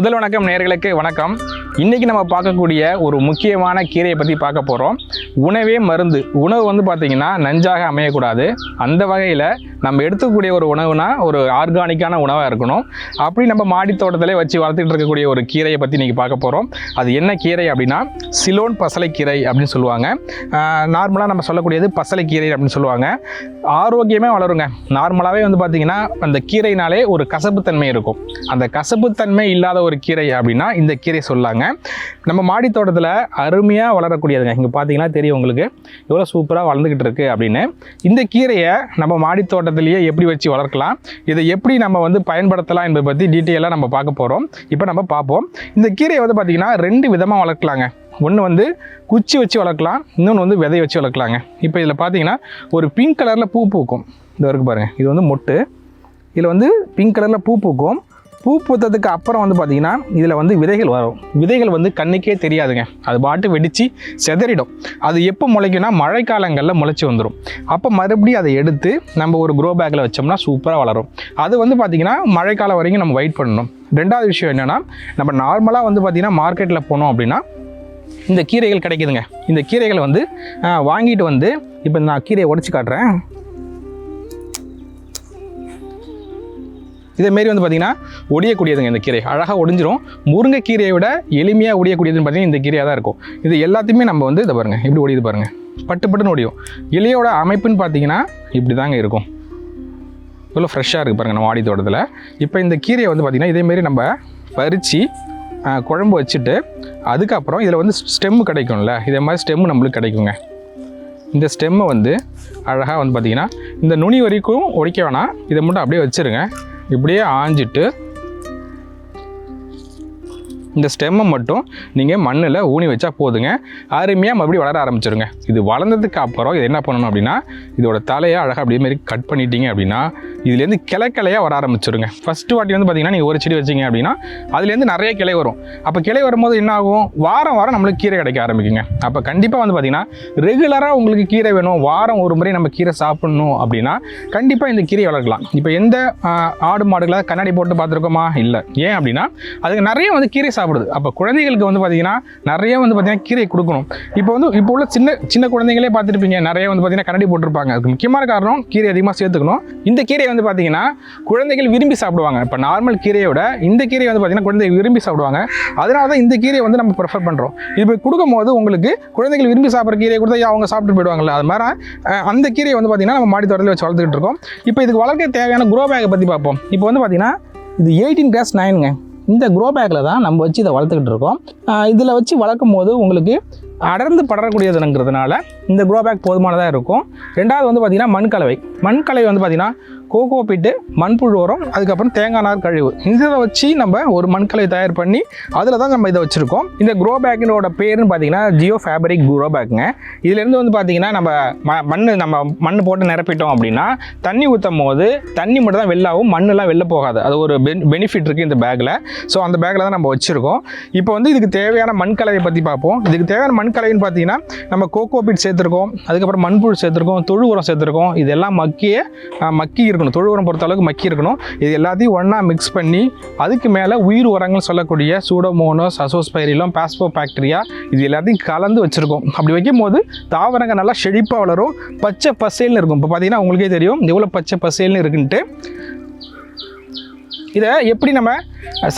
முதல் வணக்கம் நேர்களுக்கு வணக்கம். இன்றைக்கி நம்ம பார்க்கக்கூடிய ஒரு முக்கியமான கீரையை பற்றி பார்க்க போகிறோம் உணவே மருந்து. உணவு வந்து பார்த்திங்கன்னா நஞ்சாக அமையக்கூடாது. அந்த வகையில் நம்ம எடுத்துக்கக்கூடிய ஒரு உணவுனா ஒரு ஆர்கானிக்கான உணவாக இருக்கணும். அப்படி நம்ம மாடி தோட்டத்திலே வச்சு வளர்த்துட்டு இருக்கக்கூடிய ஒரு கீரையை பற்றி இன்றைக்கி பார்க்க போகிறோம் அது என்ன கீரை அப்படின்னா சிலோன் பசலைக்கீரை அப்படின்னு சொல்லுவாங்க. நார்மலாக நம்ம சொல்லக்கூடியது பசலைக்கீரை அப்படின்னு சொல்லுவாங்க. ஆரோக்கியமே வளருங்க. நார்மலாகவே வந்து பார்த்திங்கன்னா அந்த கீரைனாலே ஒரு கசப்புத்தன்மை இருக்கும். அந்த கசப்புத்தன்மை இல்லாத ஒரு கீரை அப்படின்னா இந்த கீரை சொல்லாங்க நம்ம மாடி தோட்டத்தில் அருமையாக வளரக்கூடியதுங்க. இங்கே பார்த்தீங்கன்னா தெரியும் உங்களுக்கு. எவ்வளோ சூப்பராக வளர்ந்துக்கிட்டு இருக்குது அப்படின்னு. இந்த கீரையை நம்ம மாடி தோட்டத்திலேயே எப்படி வச்சு வளர்க்கலாம்? இதை எப்படி நம்ம வந்து பயன்படுத்தலாம் என்பதை பற்றி டீட்டெயிலாக நம்ம பார்க்க போகிறோம் இப்போ நம்ம பார்ப்போம். இந்த கீரையை வந்து பார்த்திங்கன்னா ரெண்டு விதமாக வளர்க்கலாங்க. ஒன்று வந்து குச்சி வச்சு வளர்க்கலாம். இன்னொன்று வந்து விதை வச்சு வளர்க்கலாங்க. இப்போ இதில் பார்த்தீங்கன்னா ஒரு பிங்க் கலரில் பூ பூக்கும். இந்த வரைக்கும் பாருங்கள் இது வந்து மொட்டு. இதில் வந்து பிங்க் கலரில் பூ பூக்கும். பூ பூத்ததுக்கு அப்புறம் வந்து பார்த்திங்கன்னா இதில் வந்து விதைகள் வரும். விதைகள் வந்து கண்ணுக்கே தெரியாதுங்க. அது பாட்டு வெடித்து செதறிடும். அது எப்போ முளைக்கும்னா மழைக்காலங்களில் முளைச்சி வந்துடும் அப்போ மறுபடியும் அதை எடுத்து நம்ம ஒரு க்ரோ பேக்கில் வச்சோம்னா சூப்பராக வளரும். அது வந்து பார்த்திங்கன்னா மழைக்காலம் வரைக்கும் நம்ம வெயிட் பண்ணணும். ரெண்டாவது விஷயம் என்னென்னா நம்ம நார்மலாக வந்து பார்த்திங்கன்னா மார்க்கெட்டில் போனோம் அப்படின்னா இந்த கீரைகள் கிடைக்குதுங்க. இந்த கீரைகளை வந்து வாங்கிட்டு வந்து இப்போ நான் கீரையை உடச்சி காட்டுறேன். இதேமாரி வந்து பார்த்திங்கன்னா ஒடியக்கூடியதுங்க இந்த கீரை. அழகாக ஒடிஞ்சிரும். முருங்கைக்கீரையை விட எளிமையாக ஒடியக்கூடியதுன்னு பார்த்தீங்கன்னா இந்த கீரையாக தான் இருக்கும். இது எல்லாத்தையுமே நம்ம வந்து இதை பாருங்கள் இப்படி ஒடியது பாருங்கள் பட்டு பட்டுன்னு ஒடியும். இலையோட அமைப்புன்னு பார்த்தீங்கன்னா இப்படி தாங்க இருக்கும் இவ்வளோ ஃப்ரெஷ்ஷாக இருக்குது பாருங்கள் நம்ம ஆடி தோட்டத்தில். இப்போ இந்த கீரையை வந்து பார்த்திங்கன்னா இதேமாரி நம்ம பறித்து குழம்பு வச்சுட்டு அதுக்கப்புறம் இதில் வந்து ஸ்டெம்மு கிடைக்கும்ல. இதே மாதிரி ஸ்டெம்மு நம்மளுக்கு கிடைக்குங்க. இந்த ஸ்டெம்மை வந்து அழகாக வந்து பார்த்திங்கன்னா இந்த நுனி வரைக்கும் ஒடிக்க வேணாம். இதை மட்டும் அப்படியே வச்சுருங்க. இப்படியே ஆஞ்சிட்டு இந்த ஸ்டெம்மை மட்டும் நீங்கள் மண்ணில் ஊனி வச்சா போதுங்க. அருமையாக மறுபடியும் வளர ஆரம்பிச்சிருங்க. இது வளர்ந்ததுக்கு அப்புறம் இது என்ன பண்ணணும் அப்படின்னா இதோட தலையை அழகாக அப்படியே மாதிரி கட் பண்ணிட்டீங்க அப்படின்னா இதுலேருந்து கிளை வர ஆரம்பிச்சிருங்க. ஃபஸ்ட்டு வாட்டி வந்து பார்த்தீங்கன்னா நீங்கள் ஒரு செடி வச்சீங்க அப்படின்னா அதுலேருந்து நிறைய கிளை வரும். அப்போ கிளை வரும்போது என்ன ஆகும்? வாரம் வாரம் நம்மளுக்கு கீரை கிடைக்க ஆரம்பிக்குங்க. அப்போ கண்டிப்பாக வந்து பார்த்தீங்கன்னா ரெகுலராக உங்களுக்கு கீரை வேணும். வாரம் ஒரு முறை நம்ம கீரை சாப்பிடணும் அப்படின்னா கண்டிப்பாக இந்த கீரையை வளர்க்கலாம். இப்போ எந்த ஆடு மாடுகளை கண்ணாடி போட்டு பார்த்துருக்கோமா? இல்லை. ஏன் அப்படின்னா அதுக்கு நிறைய வந்து கீரை சாப்பிடுது. அப்போ குழந்தைகளுக்கு வந்து பார்த்தீங்கன்னா நிறைய வந்து பார்த்தீங்கன்னா கீரை கொடுக்கணும். இப்போ வந்து இப்போ உள்ள சின்ன சின்ன குழந்தைங்களே பார்த்துருப்பீங்க. நிறைய வந்து பார்த்தீங்கன்னா கண்ணாடி போட்டிருப்பாங்க. அதுக்கு முக்கியமான காரணம் கீரை அதிகமாக சேர்த்துக்கணும். இந்த கீரை வந்து பார்த்தீங்கன்னா குழந்தைகள் விரும்பி சாப்பிடுவாங்க. இப்போ நார்மல் கீரையோட இந்த கீரை வந்து பார்த்தீங்கன்னா குழந்தைகள் விரும்பி சாப்பிடுவாங்க. அதனால தான் இந்த கீரையை வந்து நம்ம ப்ரிஃபர் பண்ணுறோம் இப்போ கொடுக்கும்போது உங்களுக்கு குழந்தைகள் விரும்பி சாப்பிட்ற கீரையை கொடுத்தா அவங்க சாப்பிட்டு போயிடுவாங்கல்ல? அது மாதிரி அந்த கீரையை வந்து பார்த்தீங்கன்னா நம்ம மாடி தோட்டத்தில் வச்சு வளர்த்துக்கிட்டு இருக்கோம். இப்போ இதுக்கு வளர்க்க தேவையான குரோ பேக்கை பற்றி பார்ப்போம். இப்போ வந்து பார்த்தீங்கன்னா இது எயிட்டீன் கிளாஸ் நைனுங்க இந்த க்ரோ பேக்கில் தான் நம்ம வச்சு இதை வளர்த்துக்கிட்டு இருக்கோம். இதில் வச்சு வளர்க்கும் போது உங்களுக்கு அடர்ந்து படரக்கூடியதுங்கிறதுனால இந்த க்ரோ பேக் போதுமானதாக இருக்கும். ரெண்டாவது வந்து பார்த்திங்கன்னா மண் கலவை மண் கலவை வந்து பார்த்திங்கன்னா கோகோ பிட்டு மண்புழு உரம் அதுக்கப்புறம் தேங்காய் நார் கழிவு. இதை வச்சு நம்ம ஒரு மண் தயார் பண்ணி அதில் தான் நம்ம இதை வச்சுருக்கோம். இந்த க்ரோ பேக்கினோட பேருன்னு பார்த்தீங்கன்னா ஜியோ ஃபேப்ரிக் க்ரோ பேக்குங்க இதுலேருந்து வந்து பார்த்திங்கன்னா நம்ம ம மண் நம்ம மண் போட்டு நிரப்பிட்டோம் அப்படின்னா தண்ணி ஊற்றும் போது தண்ணி மட்டும் தான் வெளிலாகும் மண்ணெல்லாம் வெளில போகாது. அது ஒரு பென் பெனிஃபிட் இருக்குது இந்த பேக்கில் ஸோ அந்த பேக்கில் தான் நம்ம வச்சுருக்கோம். இப்போ வந்து இதுக்கு தேவையான மண் கலவையை பற்றி பார்ப்போம். இதுக்கு தேவையான மண்கலைன்னு பார்த்தீங்கன்னா நம்ம கோகோ பிட் சேர்த்துருக்கோம். அதுக்கப்புறம் மண்புழு சேர்த்துருக்கோம் தொழு உரம் சேர்த்துருக்கோம். இதெல்லாம் மக்கிய மக்கி இருக்கும் இருக்கணும். தொழு உரம் பொறுத்த அளவுக்கு மக்கி இருக்கணும். இது எல்லாத்தையும் ஒன்றா மிக்ஸ் பண்ணி அதுக்கு மேலே உயிர் உரங்கள் சொல்லக்கூடிய சூடோமோனோஸ் அசோஸ்பைரிலம் பாஸ்போ பாக்டீரியா இது எல்லாத்தையும் கலந்து வச்சுருக்கோம். அப்படி வைக்கும்போது தாவரங்கள் நல்லா செழிப்பாக வளரும். பச்சை பசேல்னு இருக்கும். இப்போ பார்த்தீங்கன்னா உங்களுக்கே தெரியும். எவ்வளோ பச்சை பசேல்னு இருக்குன்ட்டு. இதை எப்படி நம்ம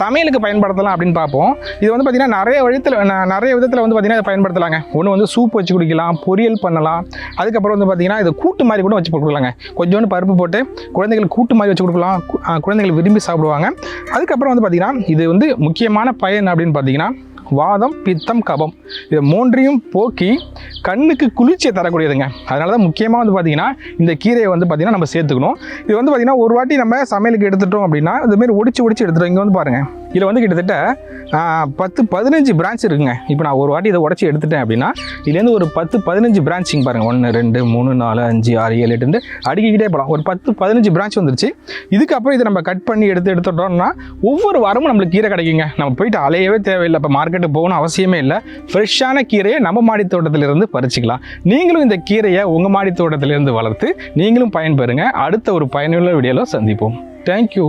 சமையலுக்கு பயன்படுத்தலாம் அப்படின்னு பார்ப்போம். இது வந்து பார்த்திங்கன்னா நிறைய விதத்தில் நிறைய விதத்தில் வந்து பார்த்திங்கன்னா இதை பயன்படுத்தலாங்க. ஒன்று வந்து சூப் வச்சு குடிக்கலாம் பொரியல் பண்ணலாம். அதுக்கப்புறம் வந்து பார்த்திங்கன்னா இது கூட்டு மாதிரி கூட வச்சு கொடுக்கலாங்க. கொஞ்சோண்டு பருப்பு போட்டு குழந்தைகளுக்கு கூட்டு மாதிரி வச்சு கொடுக்கலாம். குழந்தைகள் விரும்பி சாப்பிடுவாங்க. அதுக்கப்புறம் வந்து பார்த்திங்கன்னா இது வந்து முக்கியமான பயன் அப்படின்னு பார்த்தீங்கன்னா வாதம் பித்தம் கபம். இதை மூன்றையும் போக்கி கண்ணுக்கு குளிர்ச்சியை தரக்கூடியதுங்க. அதனால தான் முக்கியமாக வந்து பார்த்திங்கன்னா இந்த கீரையை வந்து பார்த்திங்கன்னா நம்ம சேர்த்துக்கணும். இது வந்து பார்த்திங்கன்னா ஒரு வாட்டி நம்ம சமையலுக்கு எடுத்துட்டோம் அப்படின்னா இதுமாரி ஒடிச்சு ஒடிச்சு எடுத்துட்டோம். இங்கே வந்து பாருங்கள் இதில் வந்து கிட்டத்தட்ட பத்து பதினஞ்சு பிரான்ச் இருக்குங்க. இப்போ நான் ஒரு வாட்டி இதை உடச்சி எடுத்துட்டேன் அப்படின்னா இதுலேருந்து ஒரு பத்து பதினஞ்சு பிரான்ச்சிங் பாருங்கள் ஒன்று ரெண்டு மூணு நாலு அஞ்சு ஆறு ஏழு எட்டு அடுக்கிக்கிட்டே போகலாம். ஒரு பத்து பதினஞ்சு பிரான்ச் வந்துருச்சு. இதுக்கப்புறம் இதை நம்ம கட் பண்ணி எடுத்து எடுத்துட்டோம்னா ஒவ்வொரு வாரமும் நம்மளுக்கு கீரை கிடைக்குங்க. நம்ம போயிட்டு அலையவே தேவையில்லை. இப்போ மார்க்கெட்டுக்கு போகணும் அவசியமே இல்லை. ஃப்ரெஷ்ஷான கீரையை நம்ம மாடி தோட்டத்திலிருந்து பறிச்சிக்கலாம். நீங்களும் இந்த கீரையை உங்கள் மாடி தோட்டத்திலிருந்து வளர்த்து நீங்களும் பயன்பெறுங்க. அடுத்த ஒரு பயனுள்ள வீடியோவில் சந்திப்போம். தேங்க்யூ